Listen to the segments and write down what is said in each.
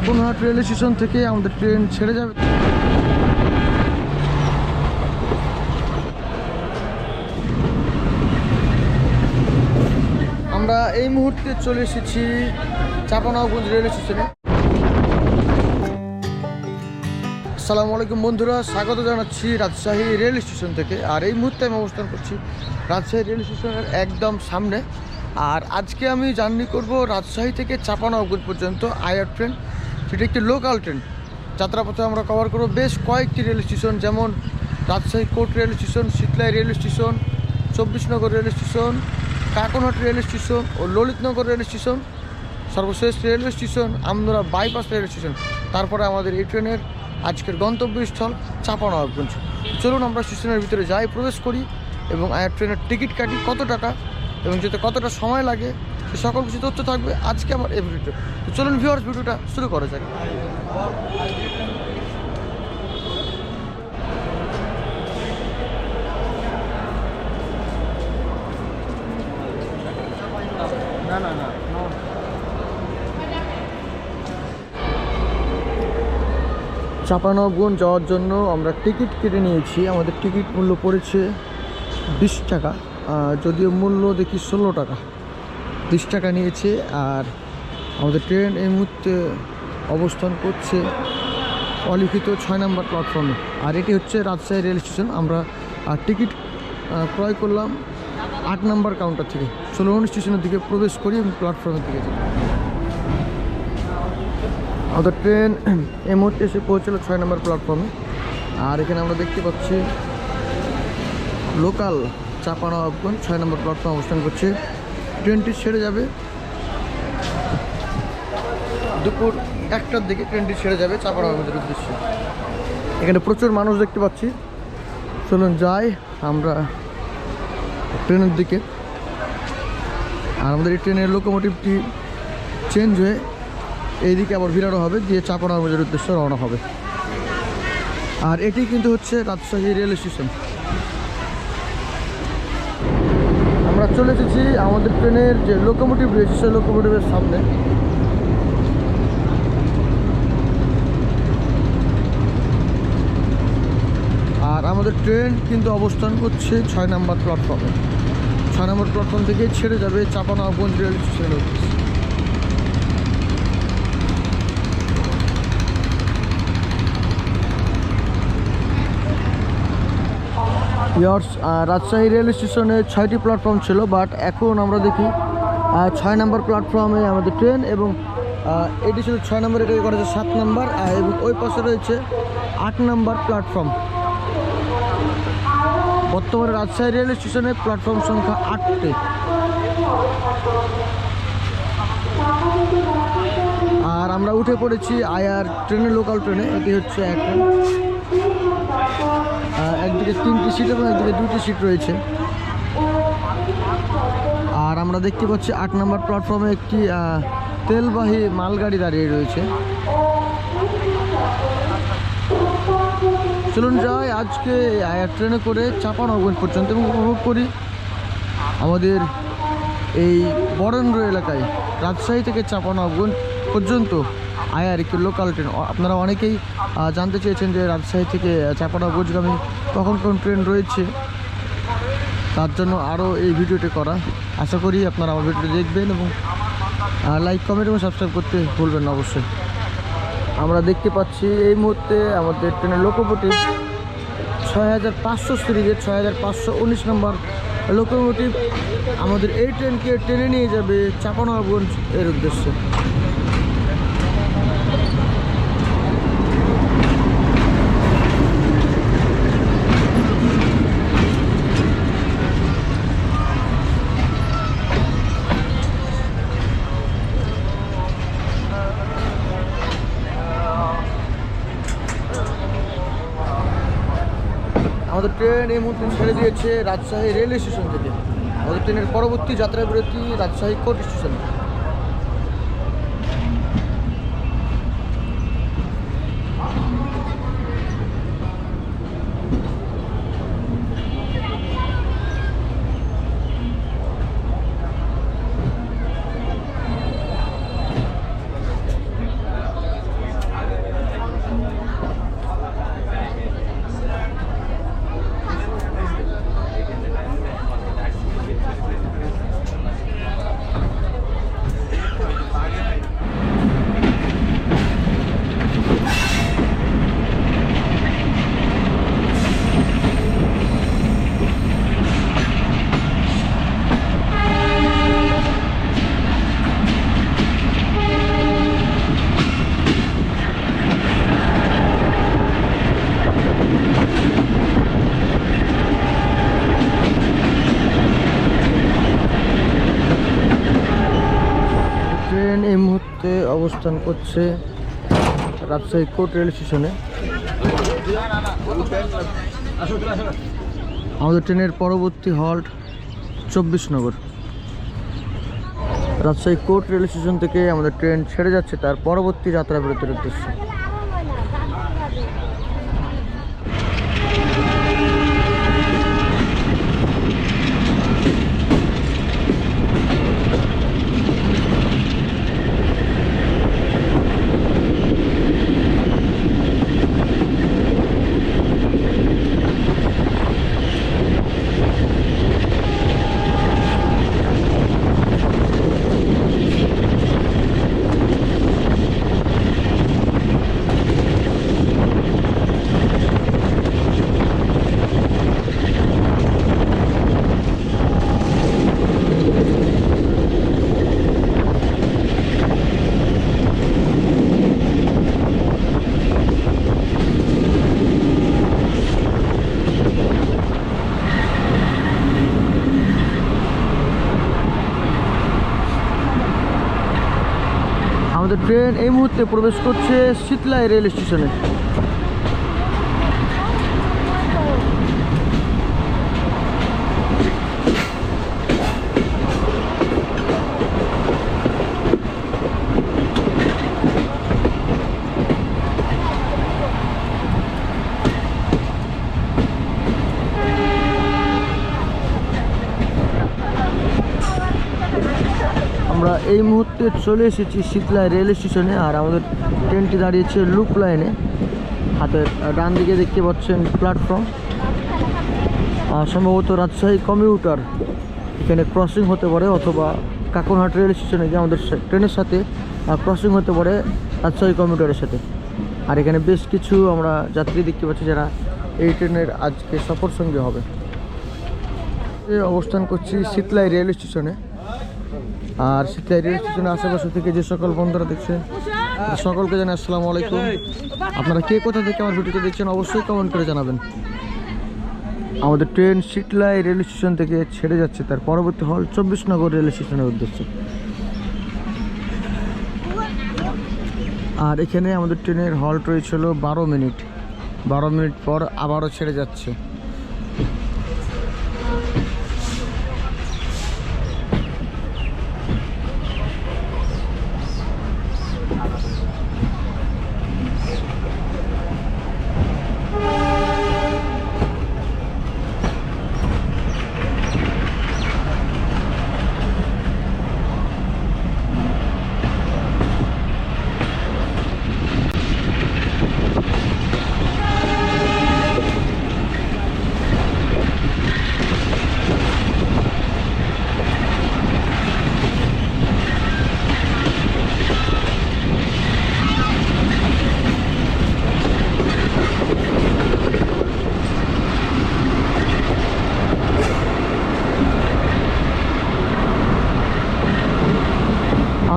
কাকুনহাট rail station থেকে আমাদের train ছেড়ে যাবে। আমরা এই মুহূর্তে চলে এসেছি চাপানগঞ্জ রেল স্টেশনে। আসসালামু আলাইকুম বন্ধুরা, স্বাগত জানাচ্ছি রাজশাহী রেল স্টেশন থেকে। আর এই মুহূর্তে আমি অবস্থান করছি রাজশাহী রেল স্টেশনের একদম সামনে। আর আজকে আমি জার্নি করব রাজশাহী থেকে চাপানগঞ্জ পর্যন্ত আয়ার ট্রেন সেটি একটি লোকাল ট্রেন যাত্রাপথে আমরা কভার করব বেশ কয়েকটি রেল স্টেশন যেমন Rajshahi court rail station Shitlai rail station Chabbishnagar rail station Kakonhat rail station ও ললিতনগর রেল স্টেশন সর্বশেষ railway station Amnura bypass rail station তারপরে আমাদের এই ট্রেনের আজকের গন্তব্যস্থল চাপানগঞ্জ চলুন আমরা স্টেশনের ভিতরে যাই, প্রবেশ করি এবং ট্রেনের টিকিট কাটি কত টাকা এবং যেতে কতটা সময় লাগে সকল কিছু তথ্য থাকবে আজকে আমার এই ভিডিওতে। তো চলুন ভিউয়ার্স ভিডিওটা শুরু করা যাক। না না না চাপানগঞ্জ যাওয়ার জন্য আমরা টিকিট কেটে নিয়েছি। আমাদের টিকিট মূল্য পড়েছে বিশ টাকা যদিও মূল্য দেখি ষোলো টাকা। বিশ টাকা নিয়েছে আর আমাদের ট্রেন এই মুহূর্তে অবস্থান করছে অলিখিত ছয় নম্বর প্ল্যাটফর্মে আর এটি হচ্ছে রাজশাহী রেল স্টেশন। আমরা টিকিট ক্রয় করলাম আট নম্বর কাউন্টার থেকে। চলুন স্টেশনের দিকে প্রবেশ করি এবং প্ল্যাটফর্মের দিকে যাই। আমাদের ট্রেন এই মুহূর্তে এসে পৌঁছলো ছয় নম্বর প্ল্যাটফর্মে আর এখানে আমরা দেখতে পাচ্ছি লোকাল চাপানগঞ্জ ছয় নম্বর প্ল্যাটফর্মে অবস্থান করছে। ট্রেনটি ছেড়ে যাবে। দুপুর একটার দিকে ট্রেনটি ছেড়ে যাবে চাপানগঞ্জের উদ্দেশ্যে। এখানে প্রচুর মানুষ দেখতে পাচ্ছি। চলুন যাই, আমরা ট্রেনের দিকে। আর আমাদের এই ট্রেনের লোকোমোটিভটি চেঞ্জ হয়ে এইদিকে আবার ভিড়ানো হবে, দিয়ে চাপানগঞ্জের উদ্দেশ্যে রওনা হবে। আর এটি কিন্তু হচ্ছে রাজশাহী রেল স্টেশন চলে এসেছি আমাদের ট্রেনের যে লোকোমোটিভ রয়েছে, সেই লোকোমোটিভের সামনে। আর আমাদের ট্রেন কিন্তু অবস্থান করছে ছয় নম্বর প্ল্যাটফর্মে ছয় নম্বর প্ল্যাটফর্ম থেকে ছেড়ে যাবে চাপানাগঞ্জ রেল স্টেশনের ইয়ার্স রাজশাহী রেল স্টেশনে ছয়টি প্ল্যাটফর্ম ছিল, বাট এখন আমরা দেখি ছয় নম্বর প্ল্যাটফর্মে আমাদের ট্রেন এবং এটি ছিল ছয় নম্বর এটাকে করা হয়েছে সাত নম্বর এবং ওই পাশে রয়েছে আট নম্বর প্ল্যাটফর্ম। বর্তমানে রাজশাহী রেল স্টেশনে প্ল্যাটফর্ম সংখ্যা আটটি। আর আমরা উঠে পড়েছি আয়ার ট্রেনে লোকাল ট্রেনে, এটি হচ্ছে এক একদিকে তিনটি সিট এবং একদিকে দুটি সিট রয়েছে। আর আমরা দেখতে পাচ্ছি আট নম্বর প্ল্যাটফর্মে একটি তেলবাহী মালগাড়ি দাঁড়িয়ে রয়েছে। চলুন যাই, আজকে ট্রেনে করে চাপানগঞ্জ পর্যন্ত এবং উপভোগ করি আমাদের এই বরেন্দ্র এলাকায়, রাজশাহী থেকে চাপানগঞ্জ পর্যন্ত। আয়ার একটি লোকাল ট্রেন আপনারা অনেকেই জানতে চেয়েছেন যে রাজশাহী থেকে চাপানগঞ্জগামী কখন কোন ট্রেন রয়েছে। তার জন্য আরও এই ভিডিওটি করা। আশা করি আপনারা আমার ভিডিওটি দেখবেন এবং লাইক কমেন্ট এবং সাবস্ক্রাইব করতে ভুলবেন না অবশ্যই। আমরা দেখতে পাচ্ছি এই মুহূর্তে আমাদের ট্রেনের লোকোমোটিভ ছয় হাজার পাঁচশো সিরিজের ছয় হাজার পাঁচশো উনিশ নম্বর লোকোমোটিভ আমাদের এই ট্রেনকে টেনে নিয়ে যাবে চাপানগঞ্জ এর উদ্দেশ্যে। আমাদের ট্রেন এই মুহূর্তে ছেড়ে দিয়েছে রাজশাহী রেল স্টেশন থেকে। আমাদের ট্রেনের পরবর্তী যাত্রা বিরতি রাজশাহী কোর্ট স্টেশন ট্রেন এই মুহূর্তে করছে রাজশাহী কোর্ট রেল স্টেশনে। আমাদের ট্রেনের পরবর্তী halt Chabbish Nagar. Rajshahi court rail station থেকে আমাদের ট্রেন ছেড়ে যাচ্ছে, তার পরবর্তী যাত্রা বিরতির উদ্দেশ্যে আমাদের ট্রেন এই মুহূর্তে প্রবেশ করছে শীতলাই রেল স্টেশনে আমরা এই মুহূর্তে চলে এসেছি শীতলা রেল স্টেশনে, আর আমাদের ট্রেনটি দাঁড়িয়েছে লুপ লাইনে হাতের ডান দিকে দেখতে পাচ্ছেন প্ল্যাটফর্ম সম্ভবত রাজশাহী কমিউটার এখানে ক্রসিং হতে পারে, অথবা কাকনহাট রেল স্টেশনে যে আমাদের ট্রেনের সাথে ক্রসিং হতে পারে রাজশাহী কমিউটারের সাথে। আর এখানে বেশ কিছু আমরা যাত্রী দেখতে পাচ্ছি যারা এই ট্রেনের আজকে সফর সঙ্গে হবে অবস্থান করছি শীতলাই রেল স্টেশনে। আর শীতলাই রেল স্টেশনের আশেপাশে থেকে যে সকল বন্ধুরা দেখছে, সকলকে জানাই আসসালামু আলাইকুম। আপনারা কে কোথা থেকে আমার ভিডিওটা দেখছেন অবশ্যই কমেন্ট করে জানাবেন। আমাদের ট্রেন শীতলাই রেল স্টেশন থেকে ছেড়ে যাচ্ছে, তার পরবর্তী হল চব্বিশ নগর রেল স্টেশনের উদ্দেশ্যে। আর এখানে আমাদের ট্রেনের হল্ট রয়েছিল বারো মিনিট। বারো মিনিট পর আবারও ছেড়ে যাচ্ছে।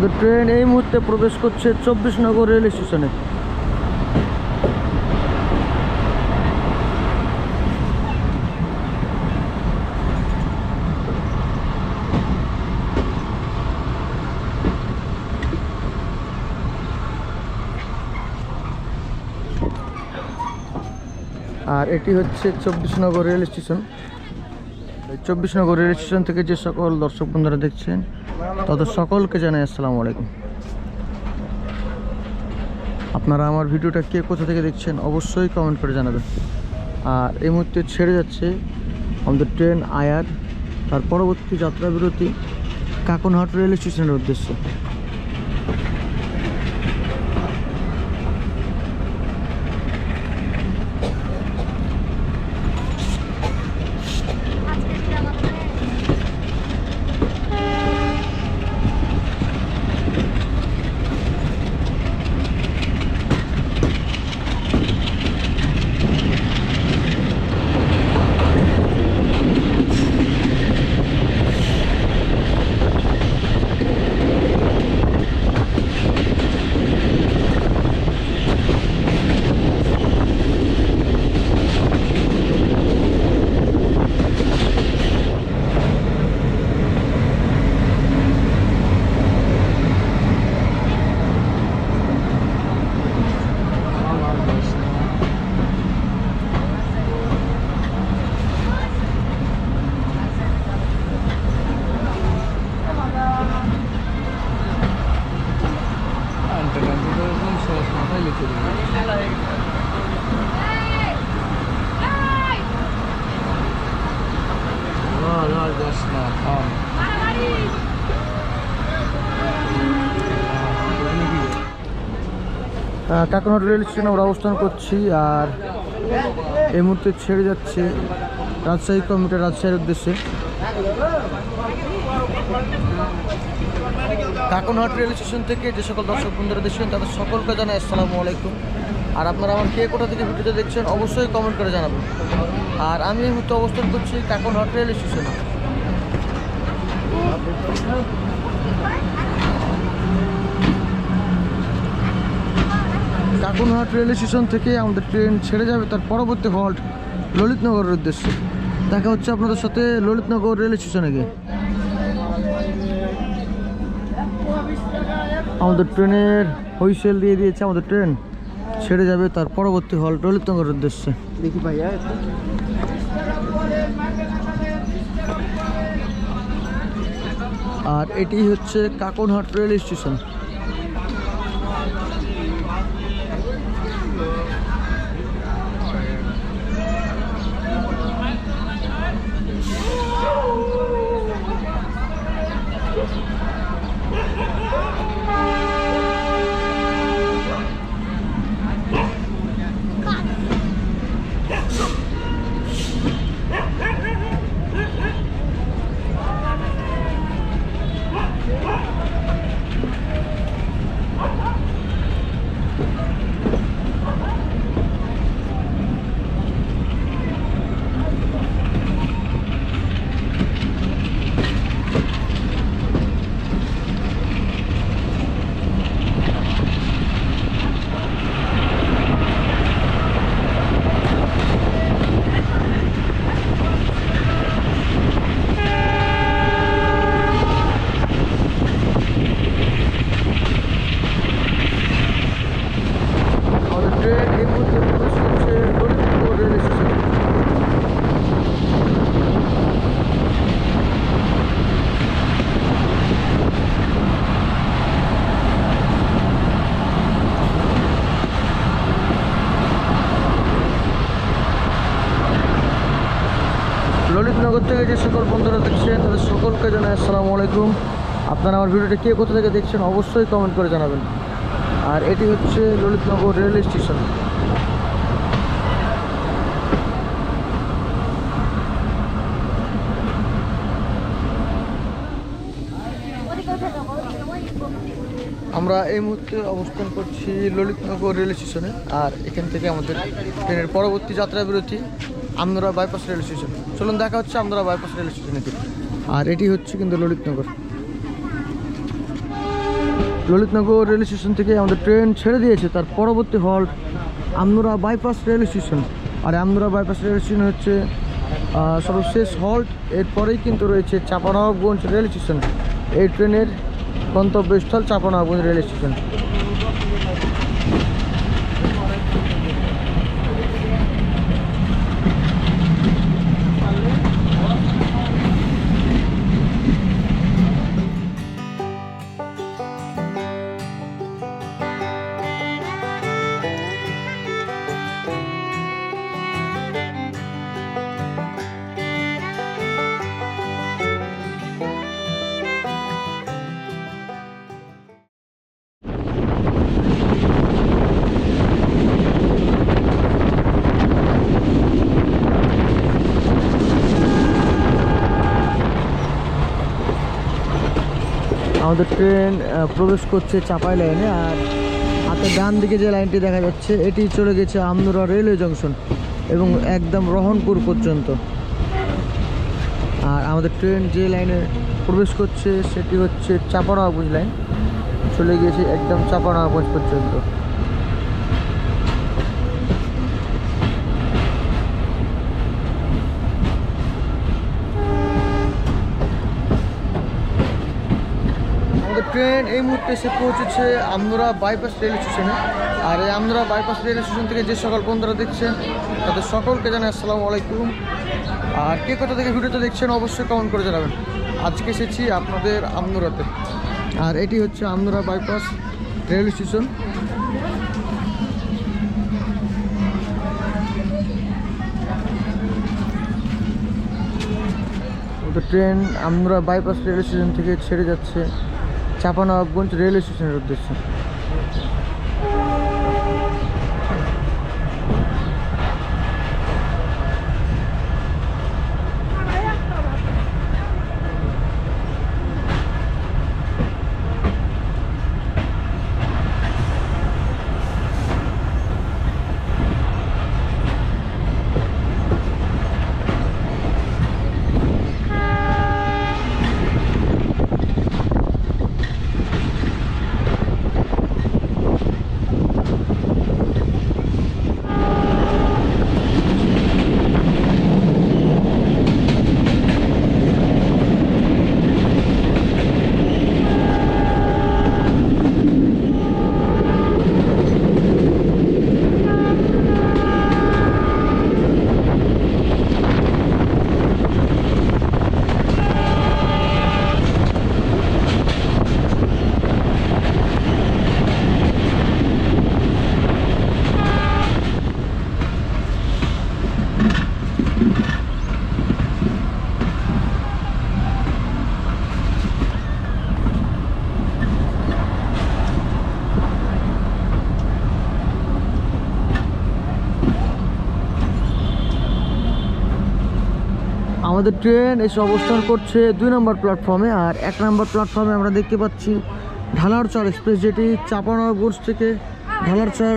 আমাদের ট্রেন এই মুহূর্তে প্রবেশ করছে চব্বিশ নগর রেল স্টেশনে। আর এটি হচ্ছে চব্বিশ নগর রেল স্টেশন। চব্বিশ নগর রেল স্টেশন থেকে যে সকল দর্শক বন্ধুরা দেখছেন তাদের সকলকে জানাই আসসালামু আলাইকুম। আপনারা আমার ভিডিওটা কে কোথা থেকে দেখছেন অবশ্যই কমেন্ট করে জানাবেন। আর এই মুহূর্তে ছেড়ে যাচ্ছে আমাদের ট্রেন আয়ার, তার পরবর্তী যাত্রাবিরতি কাকুনহাট রেল স্টেশনের উদ্দেশ্যে। আহ, কাকনাট রেল স্টেশনে আমরা অবস্থান করছি আর এই মুহূর্তে ছেড়ে যাচ্ছে রাজশাহী কমিটার রাজশাহীর উদ্দেশ্যে। কাকনহাট রেল স্টেশন থেকে যে সকল দর্শক বন্ধুরা দেখছেন তাদের সকলকে জানাই আসসালামু আলাইকুম। আর আপনারা আমার কে কোথা থেকে ভিডিওটা দেখছেন অবশ্যই কমেন্ট করে জানাবেন। আর আমি এই মুহূর্তে অবস্থান করছি কাকনহাট রেল স্টেশনে। কাকুনহাট রেল স্টেশন থেকে আমাদের ট্রেন ছেড়ে যাবে তার পরবর্তী হল্ট ললিতনগরের উদ্দেশ্যে। দেখা হচ্ছে আপনাদের সাথে ললিতনগর রেল স্টেশনে গিয়ে। আমাদের ট্রেনের হুইসেল দিয়ে দিয়েছে আমাদের ট্রেন ছেড়ে যাবে তার পরবর্তী হল্ট ললিতনগরের উদ্দেশ্যে। দেখি ভাইয়া আর এটি হচ্ছে কাকনহাট রেল স্টেশন আমাদের ট্রেন এই মুহূর্তে প্রবেশ করছে ললিতনগর রেল স্টেশনে ললিতনগর থেকে যে সকল বন্ধুরা দেখছেন, তাদের সকলকে জানাই আসসালামু আলাইকুম। আপনারা আমার ভিডিওটা কে কোথা থেকে দেখছেন অবশ্যই কমেন্ট করে জানাবেন। আর এটি হচ্ছে ললিতনগর রেল স্টেশন। আমরা এই মুহূর্তে অবস্থান করছি ললিতনগর রেল স্টেশনে, আর এখান থেকে আমাদের ট্রেনের পরবর্তী যাত্রা বিরতি আমদরা বাইপাস রেল স্টেশন। চলুন, দেখা হচ্ছে আমদরা বাইপাস রেল স্টেশনে আর এটি হচ্ছে কিন্তু ললিতনগর। ললিতনগর রেল স্টেশন থেকে আমাদের ট্রেন ছেড়ে দিয়েছে, তার পরবর্তী halt Amnura bypass rail station আর আমনুরা বাইপাস রেল স্টেশন হচ্ছে সর্বশেষ হল্ট এরপরেই কিন্তু রয়েছে চাপানগঞ্জ রেল স্টেশন এই ট্রেনের গন্তব্যস্থল চাপানগঞ্জ রেল স্টেশন আমাদের ট্রেন প্রবেশ করছে চাপাই লাইনে আর হাতে ডান দিকে যে লাইনটি দেখা যাচ্ছে, এটি চলে গেছে আমনুরা রেলওয়ে জংশন এবং একদম রহনপুর পর্যন্ত। আর আমাদের ট্রেন যে লাইনে প্রবেশ করছে, সেটি হচ্ছে চাপানাগঞ্জ লাইন, চলে গিয়েছে একদম চাপানাগঞ্জ পর্যন্ত। এই মুহূর্তে সে পৌঁছেছে আমরা বাইপাস রেল স্টেশনে। আর এই আমরা বাইপাস রেল স্টেশন থেকে যে সকল বন্ধুরা দেখছেন, তাদের সকলকে জানাই আসসালামু আলাইকুম। আর কে কোথা থেকে ভিডিওতে দেখছেন অবশ্যই কমেন্ট করে জানাবেন। আজকে এসেছি আপনাদের আমনুরাতে আর এটি হচ্ছে আমনুরা বাইপাস রেল স্টেশন। তো ট্রেন আমরা বাইপাস রেল স্টেশন থেকে ছেড়ে যাচ্ছে। চাপানবাবগঞ্জ রেলওয়ে স্টেশনের উদ্দেশ্যে। আমাদের ট্রেন এসে অবস্থান করছে দুই নম্বর প্ল্যাটফর্মে, আর এক নম্বর প্ল্যাটফর্মে আমরা দেখতে পাচ্ছি ঢালারচর এক্সপ্রেস যেটি চাপানগর থেকে ঢালারচর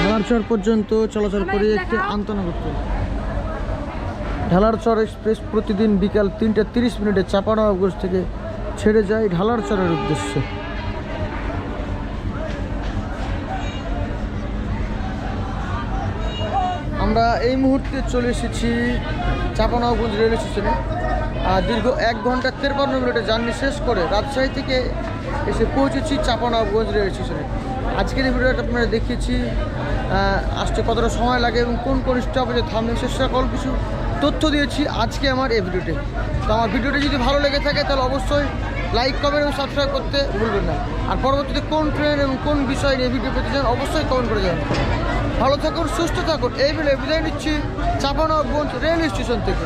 ঢালারচর পর্যন্ত চলাচল করে একটি আন্তনগর ট্রেন। ঢালারচর এক্সপ্রেস প্রতিদিন বিকাল তিনটে তিরিশ মিনিটে চাপানগর থেকে ছেড়ে যায় ঢালারচরের উদ্দেশ্যে। আমরা এই মুহূর্তে চলে এসেছি চাপানগঞ্জ রেল স্টেশনে। দীর্ঘ এক ঘণ্টা তেরপান্ন মিনিটে জার্নি শেষ করে রাজশাহী থেকে এসে পৌঁছেছি চাপানগঞ্জ রেল স্টেশনে। আজকের এই ভিডিওটা আপনারা দেখিয়েছি আসতে কতটা সময় লাগে এবং কোন কোন স্টপেজে থামবে সে সকল কিছু তথ্য দিয়েছি আজকে আমার এই ভিডিওতে। তো আমার ভিডিওটি যদি ভালো লেগে থাকে তাহলে অবশ্যই লাইক, কমেন্ট এবং সাবস্ক্রাইব করতে ভুলবেন না। আর পরবর্তীতে কোন ট্রেন এবং কোন বিষয় নিয়ে ভিডিও পেতে চান অবশ্যই কমেন্ট করে যাবেন ভালো থাকুন সুস্থ থাকুন এই বলে বিদায় নিচ্ছি চাপানগঞ্জ রেল স্টেশন থেকে